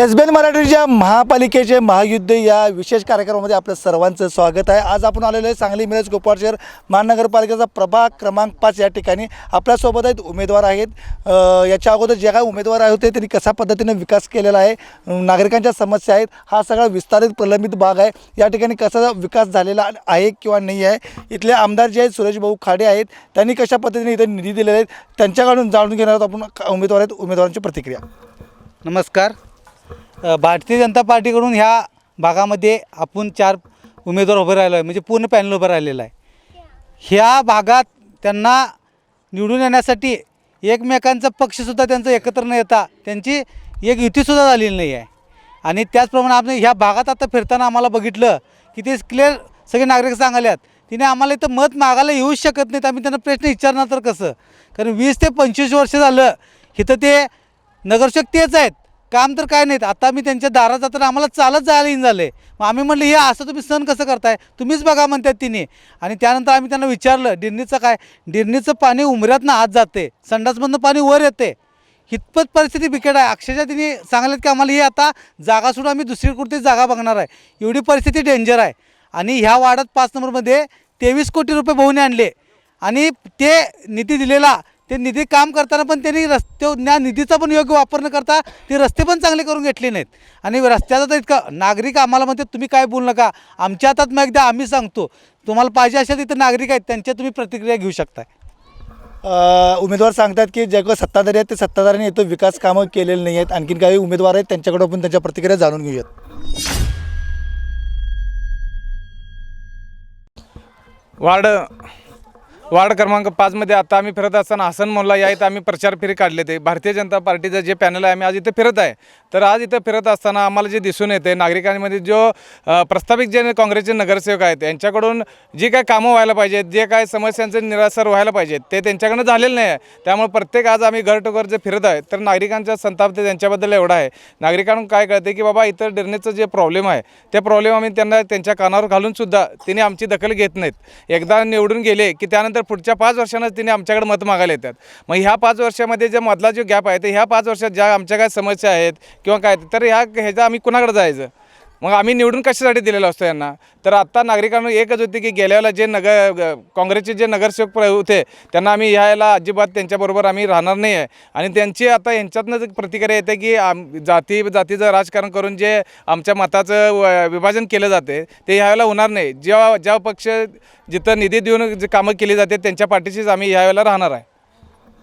S बी N मराठीच्या महापालिकेचे महायुद्ध या विशेष कार्यक्रमामध्ये आपलं सर्वांचं स्वागत आहे. आज आपण आलेलो आहे सांगली मिरज गोपाळ शहर महानगरपालिकेचा प्रभाग क्रमांक पाच या ठिकाणी. आपल्यासोबत आहेत उमेदवार आहेत. याच्या अगोदर जे काही उमेदवार होते त्यांनी कशा पद्धतीने विकास केलेला आहे नागरिकांच्या समस्या आहेत हा सगळा विस्तारित प्रलंबित भाग आहे. या ठिकाणी कसा विकास झालेला आहे किंवा नाही आहे? इथले आमदार जे आहेत सुरेश भाऊ खाडे आहेत. त्यांनी कशा पद्धतीने इथे निधी दिलेले आहेत त्यांच्याकडून जाणून घेणार आहोत आपण. उमेदवार आहेत उमेदवारांची प्रतिक्रिया. नमस्कार. भारतीय जनता पार्टीकडून ह्या भागामध्ये आपण चार उमेदवार उभे राहिलो आहे म्हणजे पूर्ण पॅनल उभं राहिलेलं आहे. ह्या भागात त्यांना निवडून येण्यासाठी एकमेकांचा पक्षसुद्धा त्यांचं एकत्र न येता त्यांची एक युतीसुद्धा झालेली नाही आहे. आणि त्याचप्रमाणे आपण ह्या भागात आता फिरताना आम्हाला बघितलं की ते क्लिअर सगळे नागरिक सांगाल्यात तिने आम्हाला इथं मत मागायला येऊच शकत नाहीत आम्ही त्यांना प्रश्न विचारणार तर कसं? कारण वीस ते पंचवीस वर्ष झालं इथं ते नगरसेवक तेच आहेत. काम तर काय नाहीत. आता मी त्यांच्या दारात जाताना आम्हाला चालत जायला येईन झालं. आहे मग आम्ही म्हटलं हे असं तुम्ही सण कसं करताय? तुम्हीच बघा म्हणतात तिने. आणि त्यानंतर आम्ही त्यांना विचारलं डिरणीचं काय? डिरणीचं पाणी उमऱ्यातनं आत जाते. संडासमधनं पाणी वर येते. हितपत परिस्थिती बिकट आहे. अक्षरशः तिने सांगलेत की आम्हाला ही आता जागा सोडून आम्ही दुसरी कुठली जागा बघणार आहे. एवढी परिस्थिती डेंजर आहे. आणि ह्या वार्डात पाच नंबरमध्ये तेवीस कोटी रुपये बहुने आणले. आणि ते निधी दिलेला ते निधी काम करताना पण त्यांनी रस्ते त्या निधीचा पण योग्य वापर न करता ते रस्ते पण चांगले करून घेतले नाहीत. आणि रस्त्याचा तर इतका नागरिक आम्हाला म्हणते तुम्ही काय बोलू नका. आमच्या हातात मग एकदा आम्ही सांगतो. तुम्हाला पाहिजे असेल तिथं नागरिक आहेत त्यांच्या तुम्ही प्रतिक्रिया घेऊ शकताय. उमेदवार सांगतात की जे काही सत्ताधारी आहेत ते सत्ताधाऱ्यांनी इथं विकास कामं केलेली नाही आहेत आणखीन काही उमेदवार आहेत त्यांच्याकडे आपण त्यांच्या प्रतिक्रिया जाणून घेऊयात. वार्ड वार्ड क्रमांक पाचमध्ये आता आम्ही फिरत असताना हसन मोल्ला या इथं आम्ही प्रचार फेरी काढले ते. भारतीय जनता पार्टीचं जे पॅनल आहे आम्ही आज इथं फिरत आहे. तर आज इथं फिरत असताना आम्हाला जे दिसून येते नागरिकांमध्ये जो प्रस्तावित जे काँग्रेसचे नगरसेवक आहेत यांच्याकडून जी काय कामं व्हायला पाहिजेत जे काय समस्यांचे निरासर व्हायला पाहिजेत ते त्यांच्याकडनं झालेलं नाही आहे. त्यामुळे प्रत्येक आज आम्ही घर टू घर जे फिरत आहे तर नागरिकांचा संताप ते त्यांच्याबद्दल एवढा आहे. नागरिकांना काय कळते की बाबा इतर डिरणेचं जे प्रॉब्लेम आहे ते प्रॉब्लेम आम्ही त्यांना त्यांच्या कानावर घालूनसुद्धा त्यांनी तिने आमची दखल घेत नाहीत. एकदा निवडून गेले की त्यानंतर तर पुढच्या पाच वर्षांनाच तिने आमच्याकडे मत मागायला येतात. मग ह्या पाच वर्षामध्ये जे मधला जो गॅप आहे तर ह्या पाच वर्षात ज्या आमच्या काय समस्या आहेत किंवा काय तर ह्या ह्याचा आम्ही कुणाकडे जायचं? मग आम्ही निवडून कशासाठी दिलेलो असतो यांना? तर आत्ता नागरिकांना एकच होती की गेल्याला जे नगर काँग्रेसचे जे नगरसेवक होते त्यांना आम्ही ह्याला अजिबात त्यांच्याबरोबर आम्ही राहणार नाही आहे आणि त्यांची आता यांच्यातनं प्रतिक्रिया येते की आम जाती जातीचं राजकारण करून जे आमच्या मताचं व- विभाजन केलं जाते ते ह्यावेळेला होणार नाही. जेव्हा ज्या पक्ष जिथं निधी देऊन जे कामं केली जाते त्यांच्या पाठीशीच आम्ही ह्यावेळेला राहणार आहे.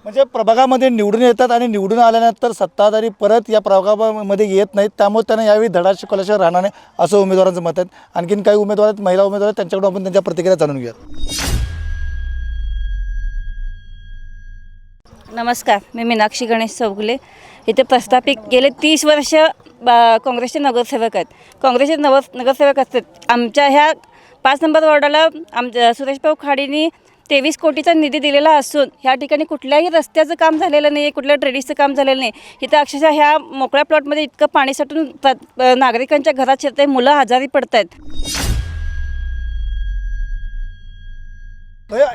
म्हणजे प्रभागामध्ये निवडून येतात आणि निवडून आल्यानंतर सत्ताधारी परत या प्रभागामध्ये येत नाहीत. त्यामुळे त्यांना यावेळी धडा शिकवल्याशिवाय राहणार नाही असं उमेदवारांचं मत आहे. आणखीन काही उमेदवार आहेत महिला उमेदवार आहेत त्यांच्याकडून आपण त्यांच्या प्रतिक्रिया जाणून घेऊयात. नमस्कार मी मीनाक्षी गणेश चौगुले. इथे प्रस्थापित गेले तीस वर्ष बा काँग्रेसचे नगरसेवक आहेत. काँग्रेसचे नव नगरसेवक असतात. आमच्या ह्या पाच नंबर वॉर्डाला आमच्या सुरेशभाऊ खाडींनी तेवीस कोटीचा निधी दिलेला असून ह्या ठिकाणी कुठल्याही रस्त्याचं काम झालेलं नाही आहे कुठल्या ट्रेडिसचं काम झालेलं नाही. इथं अक्षरशः ह्या मोकळ्या प्लॉटमध्ये इतकं पाणी साठून नागरिकांच्या घरात शिरत आहे मुलं आजारी पडत आहेत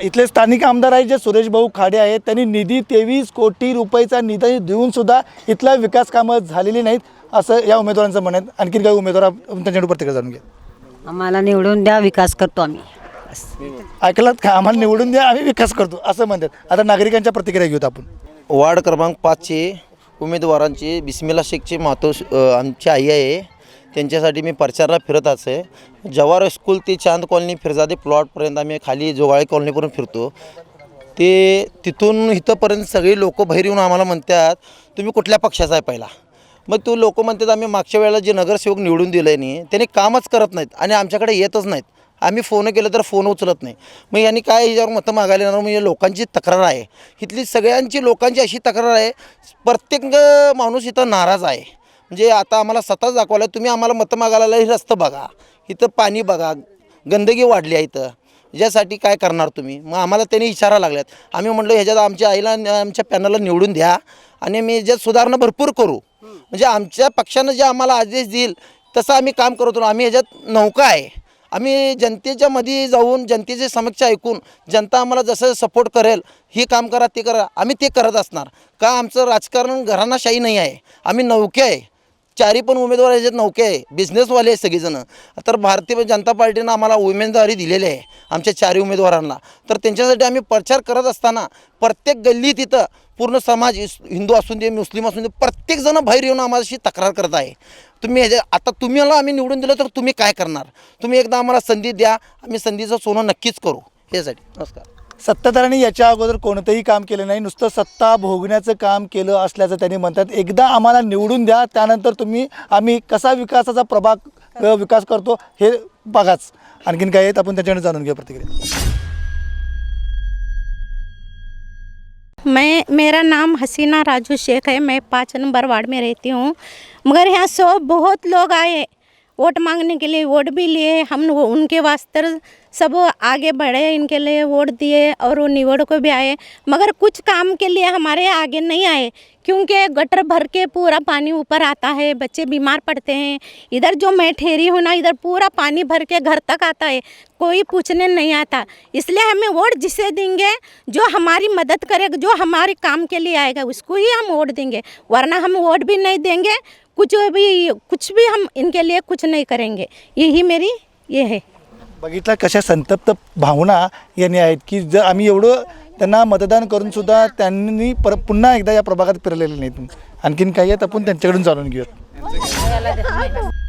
इथले स्थानिक आमदार आहेत जे सुरेश भाऊ खाडे आहेत त्यांनी निधी तेवीस कोटी रुपयेचा निधी देऊन सुद्धा इथला विकास कामं झालेली नाहीत असं या उमेदवारांचं म्हणत आणखीन काही उमेदवार त्यांच्याकडून प्रतिक्रिया जाणून घ्या आम्हाला निवडून द्या विकास करतो आम्ही. बस. ऐकलात का? आम्हाला निवडून द्या आम्ही विकास करतो असं म्हणतात. आता नागरिकांच्या प्रतिक्रिया घेऊत आपण. वार्ड क्रमांक पाचचे उमेदवारांचे बिस्मिला शेखचे मातो अ, आमची आई आहे. त्यांच्यासाठी मी प्रचारला फिरत असे जवाहर स्कूल ते चांद कॉलनी फिरजादे प्लॉटपर्यंत आम्ही खाली जोगाळे कॉलनीपर्यंत फिरतो. ते तिथून इथंपर्यंत सगळी लोक बाहेर येऊन आम्हाला म्हणतात तुम्ही कुठल्या पक्षाचा आहे पहिला? मग तो लोक म्हणतात आम्ही मागच्या वेळेला जे नगरसेवक निवडून दिले नाही त्यांनी कामच करत नाहीत आणि आमच्याकडे येतच नाहीत. आम्ही फोन केलं तर फोन उचलत नाही. मग यांनी काय ह्याच्यावर मतं मागायला येणार? म्हणजे लोकांची तक्रार आहे. इथली सगळ्यांची लोकांची अशी तक्रार आहे. प्रत्येक माणूस इथं नाराज आहे. म्हणजे आता आम्हाला स्वतःच दाखवलं तुम्ही आम्हाला मतं मागायला हे रस्तं बघा. इथं पाणी बघा. गंदगी वाढली आहे इथं. ज्यासाठी काय करणार तुम्ही? मग आम्हाला त्यांनी इशारा लागल्यात. आम्ही म्हटलं ह्याच्यात आमच्या आईला आमच्या पॅनलला निवडून द्या आणि मी ह्याच्यात सुधारणा भरपूर करू. म्हणजे आमच्या पक्षानं जे आम्हाला आदेश देईल तसं आम्ही काम करत आम्ही ह्याच्यात नौका आहे. आम्ही जनतेच्या मध्ये जाऊन जनतेचे समक्ष ऐकून जनता आम्हाला जसं सपोर्ट करेल हे काम करा ते करा आम्ही ते करत असणार. का आमचं राजकारण घराणाशाही नाही आहे. आम्ही नौके आहे. चारी पण उमेदवार याच्यात नौके आहे. बिझनेसवाले आहे सगळेजणं. तर भारतीय जनता पार्टीनं आम्हाला उमेदवारी दिलेली आहे आमच्या चारी उमेदवारांना. तर त्यांच्यासाठी आम्ही प्रचार करत असताना प्रत्येक गल्ली तिथं पूर्ण समाज इस- हिंदू असून दे मुस्लिम असून दे प्रत्येकजण बाहेर येऊन आम्हाशी तक्रार करत आहे. तुम्ही ह्याच्या आता तुम्हाला आम्ही निवडून दिलं तर तुम्ही काय करणार? तुम्ही एकदा आम्हाला संधी द्या आम्ही संधीचं सोनं नक्कीच करू. यासाठी. नमस्कार. सत्ताधाऱ्यांनी याच्या अगोदर कोणतंही काम केलं नाही. नुसतं सत्ता भोगण्याचं काम केलं असल्याचं त्यांनी म्हणतात. एकदा आम्हाला निवडून द्या त्यानंतर तुम्ही आम्ही कसा विकासाचा प्रभाग विकास करतो हे बघाच. आणखीन काय आहेत? आपण त्याच्याकडे जाणून घेऊ प्रतिक्रिया. मैं मेरा नाम हसीना राजू शेख है. मैं पाँच नंबर वार्ड में रहती हूँ। मगर यहाँ सौ बहुत लोग आए। वोट मांगने के लिए वोट भी लिए। हम उनके वास्ते सब आगे बढ़े, इनके लिए वोट दिए और वो निवड़ को भी आए। मगर कुछ काम के लिए हमारे आगे नहीं आए, क्योंकि गटर भर के पूरा पानी ऊपर आता है, बच्चे बीमार पड़ते हैं। इधर जो मैं ठहरी हूँ ना, इधर पूरा पानी भर के घर तक आता है, कोई पूछने नहीं आता। इसलिए हमें वोट जिसे देंगे, जो हमारी मदद करेगा जो हमारे काम के लिए आएगा, उसको ही हम वोट देंगे। वरना हम वोट भी नहीं देंगे, कुछ भी कुछ भी हम इनके लिए कुछ नहीं करेंगे। यही मेरी, ये है। बघितला कशा संतप्त भावना यांनी आहेत की जर आम्ही एवढं त्यांना मतदान करून सुद्धा त्यांनी पर पुन्हा एकदा या प्रभागात फिरलेले नाहीत. आणखीन काही आहेत आपण त्यांच्याकडून जाणून घेऊयात.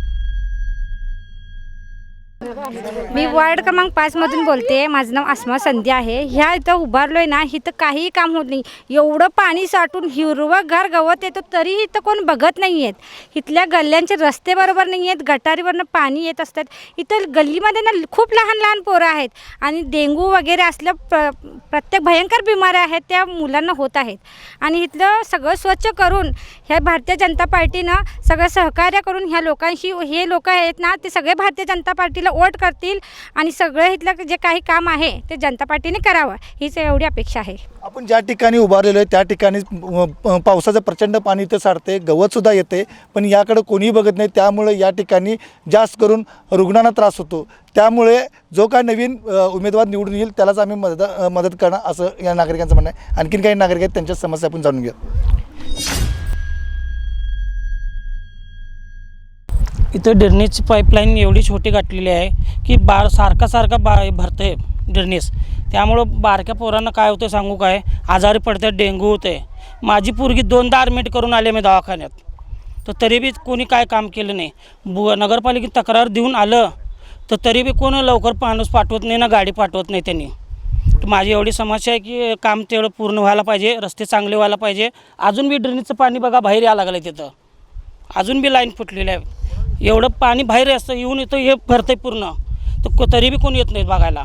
मी वार्ड क्रमांक पाचमधून बोलते. माझं नाव अस्मा संधी आहे. ह्या इथं उभारलो आहे ना इथं काहीही काम होत नाही. एवढं पाणी साठून हिरवं घर गवत येतं तरीही इथं कोण बघत नाही आहेत इथल्या गल्ल्यांचे रस्ते बरोबर नाही आहेत गटारीवरनं पाणी येत असतात. इथं गल्लीमध्ये ना खूप लहान लहान पोरं आहेत. आणि डेंगू वगैरे असल्या प्र प्रत्येक भयंकर बिमाऱ्या आहेत त्या मुलांना होत आहेत. आणि इथलं सगळं स्वच्छ करून ह्या भारतीय जनता पार्टीनं सगळं सहकार्य करून ह्या लोकांशी हे लोक आहेत ना ते सगळे भारतीय जनता पार्टीला वोट करतील आणि सगळं इथलं जे काही काम आहे ते जनता पार्टीने करावं हीच एवढी अपेक्षा आहे. आपण ज्या ठिकाणी उभारलेलो आहे त्या ठिकाणी पावसाचं प्रचंड पाणी इथं सारते गवतसुद्धा येते पण याकडे कोणीही बघत नाही. त्यामुळे या ठिकाणी जास्त करून रुग्णांना त्रास होतो. त्यामुळे जो काय नवीन उमेदवार निवडून येईल त्यालाच आम्ही मदत मदत करणार असं या नागरिकांचं म्हणणं आहे. आणखीन काही नागरिक आहेत त्यांच्या समस्या आपण जाणून घेऊ इथं ड्रेनेजची पाईपलाईन एवढी छोटी गाठलेली आहे की बार सारखा सारखा बा भरते ड्रेनेज त्यामुळं बारक्या पोरांना काय होतं सांगू काय? आजारी पडतात डेंगू होते माझी पोरगी दोनदा ॲडमिट करून आले मी दवाखान्यात. तर तरी बी कोणी काय काम केलं नाही. बु नगरपालिकेत तक्रार देऊन आलं तर तरी बी कोण लवकर माणूस पाठवत नाही ना गाडी पाठवत नाही त्यांनी. तर माझी एवढी समस्या आहे की काम तेवढं पूर्ण व्हायला पाहिजे रस्ते चांगले व्हायला पाहिजे. अजून बी ड्रेनेजचं पाणी बघा बाहेर यायला लागलं आहे तिथं. अजून बी लाईन फुटलेली आहे. एवढं पाणी बाहेर असतं येऊन येतं हे भरतंय पूर्ण. तर को- तरी बी कोणी येत नाहीत बघायला.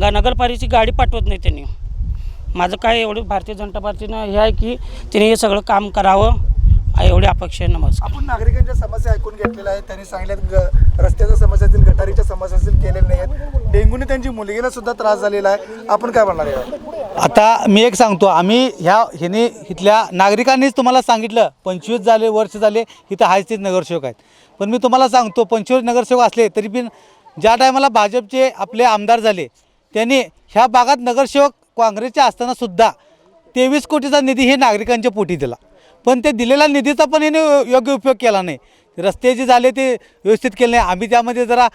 गा नगरपालिकेची गाडी पाठवत नाही त्यांनी. माझं काय एवढं भारतीय जनता पार्टीनं हे आहे की तिने हे सगळं काम करावं एवढी अपेक्षा आहे नमस्कार. आपण नागरिकांच्या समस्या ऐकून घेतलेल्या आहेत. त्यांनी सांगितल्यात ग रस्त्याच्या समस्या असतील गटारीच्या समस्या असतील केलेल्या नाही आहेत डेंग्यूने त्यांची मुलगीला सुद्धा त्रास झालेला आहे. आपण काय म्हणणार आता मी एक सांगतो आम्ही ह्या ह्याने इथल्या नागरिकांनीच तुम्हाला सांगितलं पंचवीस झाले वर्ष झाले इथं तेच नगरसेवक आहेत. पण मी तुम्हाला सांगतो पंचवीस नगरसेवक असले तरी पण ज्या टायमाला भाजपचे आपले आमदार झाले त्यांनी ह्या भागात नगरसेवक काँग्रेसचे असतानासुद्धा तेवीस कोटीचा निधी हे नागरिकांच्या पोटी दिला. पण ते दिलेला निधीचा पण याने योग्य उपयोग केला नाही. रस्ते जे झाले ते व्यवस्थित केले नाही. आम्ही त्यामध्ये जरा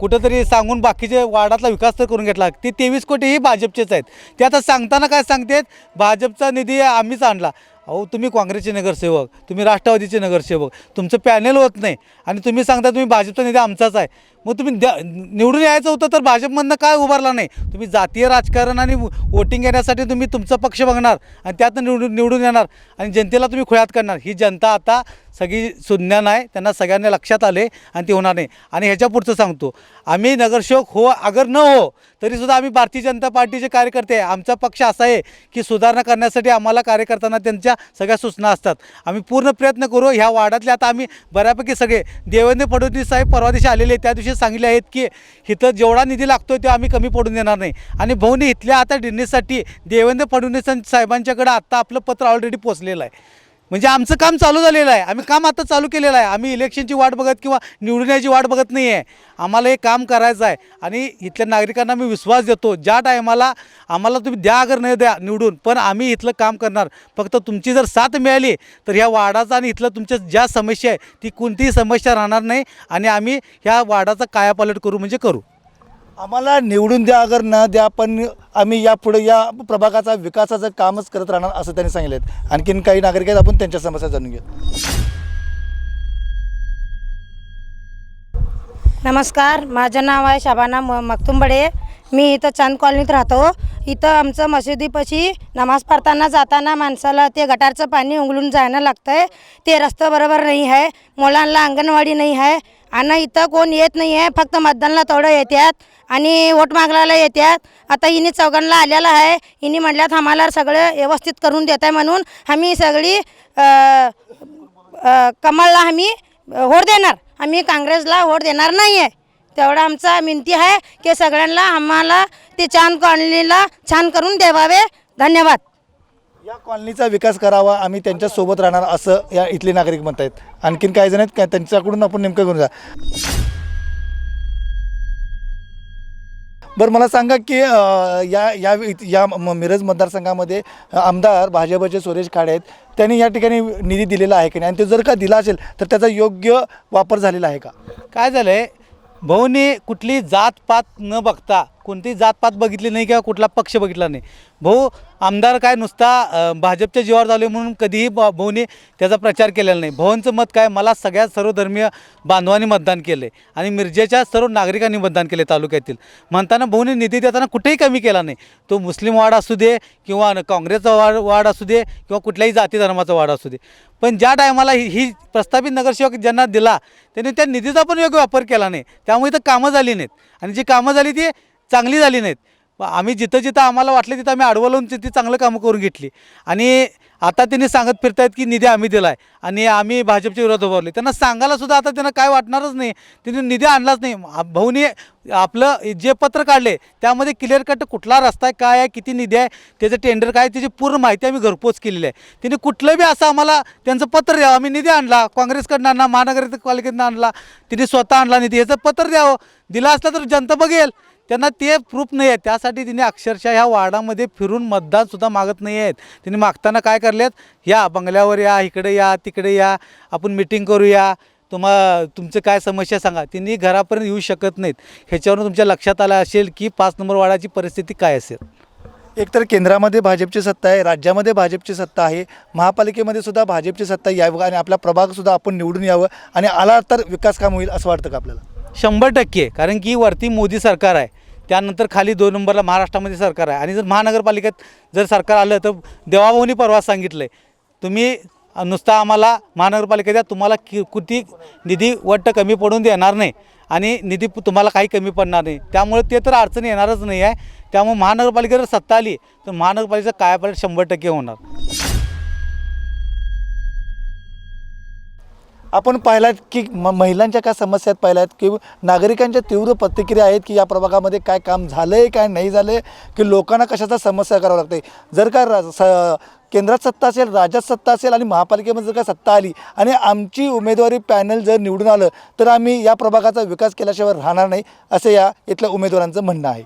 कुठंतरी सांगून बाकीचे वार्डातला विकास तर करून घेतला. ते तेवीस कोटी ही भाजपचेच आहेत. ते आता सांगताना काय सांगतेत भाजपचा निधी आम्हीच आणला. अहो तुम्ही काँग्रेसचे नगरसेवक तुम्ही राष्ट्रवादीचे नगरसेवक तुमचं पॅनेल होत नाही. आणि तुम्ही सांगता तुम्ही भाजपचा निधी आमचाच आहे. मग तुम्ही द्या निवडून यायचं होतं तर भाजपमधनं काय उभारला नाही? तुम्ही जातीय राजकारण आणि वोटिंग येण्यासाठी तुम्ही तुमचा पक्ष बघणार आणि त्यातनं निवडून निवडून येणार आणि जनतेला तुम्ही खुळ्यात करणार. ही जनता आता सगळी सुज्ञान आहे त्यांना सगळ्यांना लक्षात आले आणि ते होणार नाही. आणि ह्याच्या पुढचं सांगतो. आम्ही नगरसेवक हो अगर न हो तरीसुद्धा आम्ही भारतीय जनता पार्टीचे कार्यकर्ते आहे. आमचा पक्ष असा आहे की सुधारणा करण्यासाठी आम्हाला कार्यकर्त्यांना त्यांच्या सगळ्या सूचना असतात. आम्ही पूर्ण प्रयत्न करू. ह्या वार्डातले आता आम्ही बऱ्यापैकी सगळे देवेंद्र फडणवीस साहेब परवा दिवशी आलेले त्या दिवशी सांगितले आहेत की इथं जेवढा निधी लागतो तो आम्ही कमी पडून देणार नाही. आणि भाऊनी इथल्या आता डिनेसाठी देवेंद्र फडणवीस साहेबांच्याकडे आत्ता आपलं पत्र ऑलरेडी पोचलेलं आहे. म्हणजे आमचं काम चालू झालेलं आहे. आम्ही काम आता चालू केलेलं आहे. आम्ही इलेक्शनची वाट बघत किंवा निवडण्याची वाट बघत नाही आहे आम्हाला हे काम करायचं आहे. आणि इथल्या नागरिकांना मी विश्वास देतो. ज्या टायमाला आम्हाला तुम्ही द्या अगर नाही द्या निवडून पण आम्ही इथलं काम करणार. फक्त तुमची जर साथ मिळाली तर ह्या वाडाचा आणि इथलं तुमच्या ज्या समस्या आहे ती कोणतीही समस्या राहणार नाही. आणि आम्ही ह्या वाडाचा कायापालट करू म्हणजे करू. आम्हाला निवडून द्या अगर न द्या पण आम्ही यापुढे या प्रभागाचा विकासाचं कामच करत राहणार असं त्यांनी सांगितलं. आणखीन काही नागरिक आहेत आपण त्यांच्या समस्या जाणून घेऊ. नमस्कार माझं नाव आहे शाबाना म मक्तुंबडे मी इथं चांद कॉलनीत राहतो. इथं आमचं मशिदीपाशी नमाज पडताना जाताना माणसाला ते गटारचं पाणी उंगलून जायला लागतं आहे ते रस्ता बरोबर नाही आहे. मुलांना अंगणवाडी नाही आहे. आणि इथं कोण येत नाही आहे. फक्त मतदानला तेवढं येतात आणि वोट मागलायला येतात आता हिने चौघांना आलेला आहे. हिने म्हटल्यात आम्हाला सगळं व्यवस्थित करून देत आहे म्हणून आम्ही सगळी कमलला कमळला आम्ही वोट देणार. आम्ही काँग्रेसला वोट देणार नाही आहे तेवढा आमचा विनंती आहे की सगळ्यांना आम्हाला ते छान कॉलनीला छान करून द्यावावे धन्यवाद. या कॉलनीचा विकास करावा आम्ही त्यांच्यासोबत राहणार असं या इथले नागरिक म्हणत आहेत आणखीन काही जण आहेत? का त्यांच्याकडून आपण नेमकं करून जा. बरं मला सांगा की या या या म- मिरज मतदारसंघामध्ये आमदार भाजपचे सुरेश खाडे आहेत. त्यांनी या ठिकाणी निधी दिलेला आहे की नाही? आणि ते जर का दिला असेल तर त्याचा योग्य वापर झालेला आहे का? काय झालं आहे भाऊने कुठली जातपात न बघता कोणती जातपात बघितली नाही किंवा कुठला पक्ष बघितला नाही. भाऊ आमदार काय नुसता भाजपच्या जीवावर झाले म्हणून कधीही भाऊने त्याचा प्रचार केलेला नाही. भाऊंचं मत काय? मला सगळ्या सर्वधर्मीय बांधवांनी मतदान केले आणि मिरजेच्या सर्व नागरिकांनी मतदान केले तालुक्यातील. म्हणताना भाऊने निधी देताना कुठेही कमी केला नाही. तो मुस्लिम वाड असू दे किंवा काँग्रेसचा वाड वाड असू दे किंवा कुठल्याही जाती धर्माचा वाड असू दे. पण ज्या टायमाला ही ही प्रस्थापित नगरसेवक ज्यांना दिला त्यांनी त्या निधीचा पण योग्य वापर केला नाही. त्यामुळे तर कामं झाली नाहीत. आणि जी कामं झाली ती चांगली झाली नाहीत. आम्ही जिथं जिथं आम्हाला वाटलं तिथं आम्ही अडवलून लावून तिथे चांगलं कामं करून घेतली. आणि आता त्यांनी सांगत फिरतायत की निधी आम्ही दिला आहे आणि आम्ही भाजपच्या विरोधात उभारले त्यांना सांगायला सुद्धा आता त्यांना काय वाटणारच नाही. त्यांनी निधी आणलाच नाही. भाऊनी आपलं जे पत्र काढले त्यामध्ये क्लिअर कट कुठला रस्ता आहे काय आहे किती निधी आहे त्याचं टेंडर काय आहे, त्याची पूर्ण माहिती आम्ही घरपोच केलेली आहे. त्यांनी कुठलं बी असं आम्हाला त्यांचं पत्र द्यावं. आम्ही निधी आणला काँग्रेसकडनं आणला महानगरपालिकेतनं आणला तिने स्वतः आणला निधी. याचं पत्र द्यावं. दिलं असलं तर जनता बघेल. त्यांना ते प्रूफ नाही आहे त्यासाठी तिने अक्षरशः ह्या वार्डामध्ये फिरून मतदानसुद्धा मागत नाही आहेत. तिने मागताना काय करलेत? या बंगल्यावर या इकडे या तिकडे या आपण मिटिंग करूया. तुम्हा तुमचं काय समस्या सांगा. तिने घरापर्यंत येऊ शकत नाहीत. ह्याच्यावरून तुमच्या लक्षात आलं असेल की पाच नंबर वार्डाची परिस्थिती काय असेल? एकतर केंद्रामध्ये भाजपची सत्ता आहे राज्यामध्ये भाजपची सत्ता आहे महापालिकेमध्ये सुद्धा भाजपची सत्ता यावं आणि आपला प्रभागसुद्धा आपण निवडून यावं आणि आला तर विकास काम होईल असं वाटतं का आपल्याला? शंभर टक्के. कारण की वरती मोदी सरकार आहे. त्यानंतर खाली दोन नंबरला महाराष्ट्रामध्ये सरकार आहे. आणि जर महानगरपालिकेत जर सरकार आलं तर देवाभाऊनी परवा सांगितलं आहे तुम्ही नुसता आम्हाला महानगरपालिका द्या तुम्हाला कि किती निधी वट्ट कमी पडून देणार नाही. आणि निधी तुम्हाला काही कमी पडणार नाही. त्यामुळे ते तर अडचण येणारच नाही आहे. त्यामुळे महानगरपालिका जर सत्ता आली तर महानगरपालिकेचा कायापालट शंभर टक्के होणार. आपण पाहिलात की म महिलांच्या काय समस्या आहेत पाहिल्यात की नागरिकांच्या तीव्र प्रतिक्रिया आहेत की या प्रभागामध्ये काय काम झालं आहे काय नाही झालं आहे की लोकांना कशाचा समस्या करावं लागते जर का स केंद्रात सत्ता असेल राज्यात सत्ता असेल आणि महापालिकेमध्ये जर का सत्ता आली आणि आमची उमेदवारी पॅनल जर निवडून आलं तर आम्ही या प्रभागाचा विकास केल्याशिवाय राहणार नाही असं या इथल्या उमेदवारांचं म्हणणं आहे.